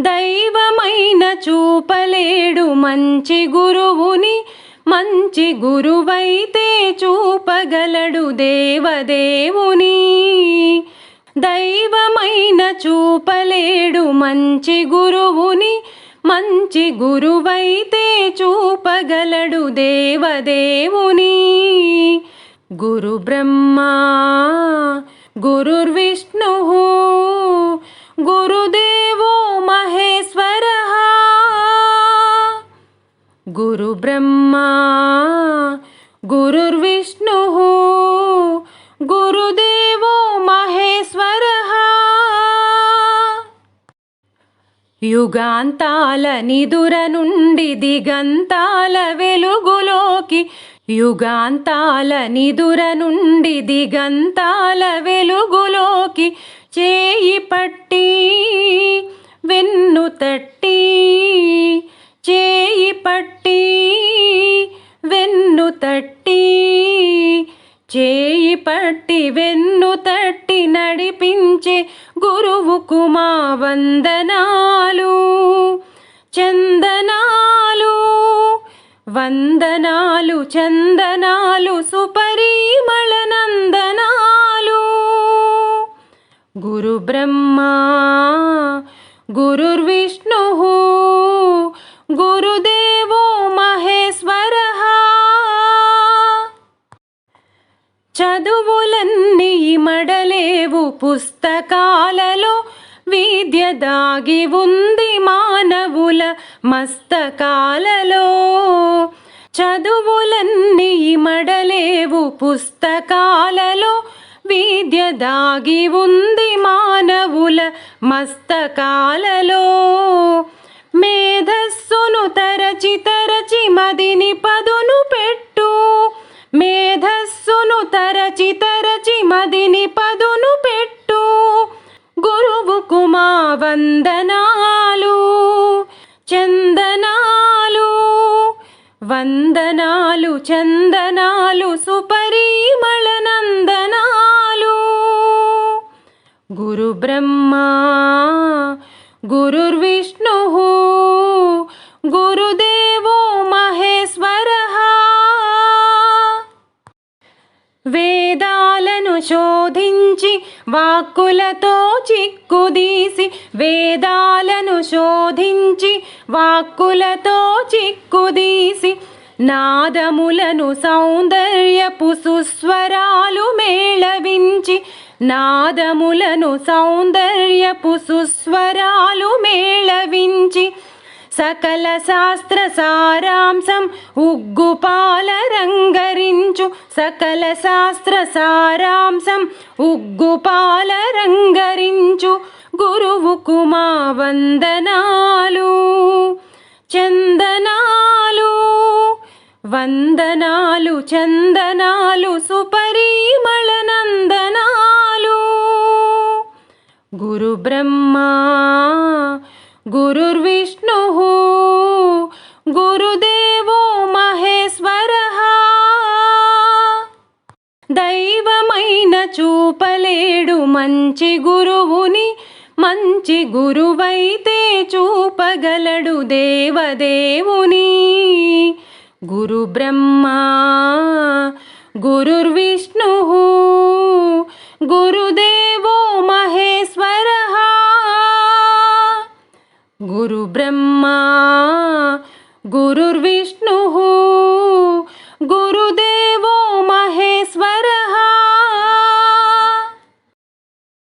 దైవమైన చూపలేడు మంచి గురువుని మంచి గురువైతే చూపగలడు దేవదేవుని. దైవమైన చూపలేడు మంచి గురువుని మంచి గురువైతే చూపగలడు దేవదేవుని. గురు బ్రహ్మా గురుర్విష్ణు గురుదే గురు బ్రహ్మా గురుర్విష్ణు గురుదేవో మహేశ్వర. యుగాంతాల నిదుర నుండి దిగంతాల వెలుగులోకి యుగాంతాల నిదుర నుండి దిగంతాల వెలుగులోకి చేయి పట్టి వెన్ను తట్టి పట్టి వెన్ను తట్టి నడిపించే గురువుకు మా వందనాలు చందనాలు వందనాలు చందనాలు సుపరిమళ నందనాలు. గురు బ్రహ్మా గురుర్విష్ణు గురుదే పుస్తకాలలో విద్య దాగి ఉంది మానవుల మస్తకాలలో. చదువులన్నీ మడలేవు పుస్తకాలలో విద్య దాగి ఉంది మానవుల మస్తకాలలో. మేధస్సును తరచి తరచి మదిని పదును పెట్టు. మేధస్సును తరచి తరచి గురువుకు వందనాలు చందనాలు వందనాలు చందనాలు సుపరిమళ నందనాలు గురు బ్రహ్మ గురుర్విష్ణు గురుదేవో మహేశ్వర. వేదాలను శోధించి వాక్కులతో చిక్కుదీసి వేదాలను శోధించి వాక్కులతో చిక్కుదీసి నాదములను సౌందర్యపు సుస్వరాలు మేళవించి నాదములను సౌందర్యపు సుస్వరాలు మేళ సకల శాస్త్ర సారాంశం ఉగ్గుపాల రంగరించు సకల శాస్త్ర సారాంశం ఉగ్గుపాల రంగరించు గురువుకు మా వందనాలు చందనాలు వందనాలు చందనాలు సుపరిమళ నందనాలు గురు బ్రహ్మా గురుర్విష్ణు గురుదేవో మహేశ్వర దైవమైన చూపలేడు మంచి గురువుని మంచి గురువైతే చూపగలడు దేవదేవుని. గురు బ్రహ్మా గురుర్విష్ణు గురుదే